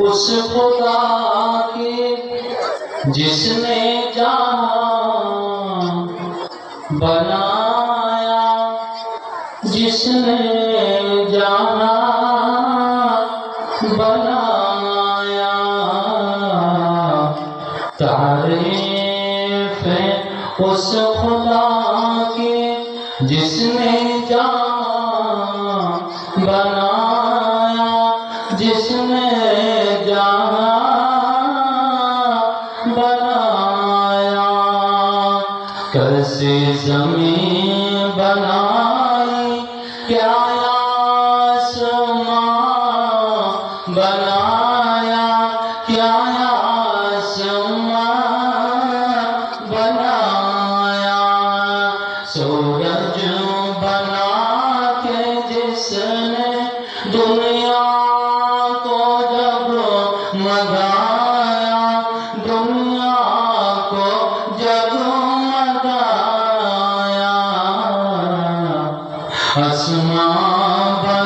उस खुदा के जिसने जहाँ बनाया। जिसने बनाया उस की जिसने बनाया जिसने कैसे ज़मीन बनाई क्या आसमां बनाया क्या आसमां बनाया। सूरज बना के जिसने दुनिया आसमां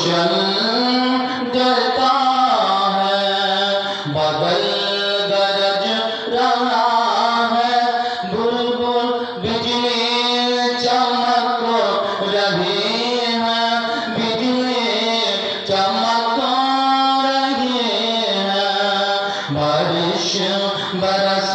रोशन देता है बदल गरज रहा है बुलबुल बिजली चमक रही है बिजली चमक रही है बारिश बरस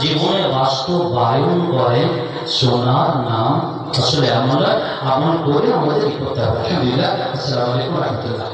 জীবনে বাস্তবায়ন করে সোনার নাম। আসলে আমরা আমল করে আমাদের করতে হবে? আলহামদুলিল্লাহ আসসালামু আলাইকুম রহমতুল্লাহ।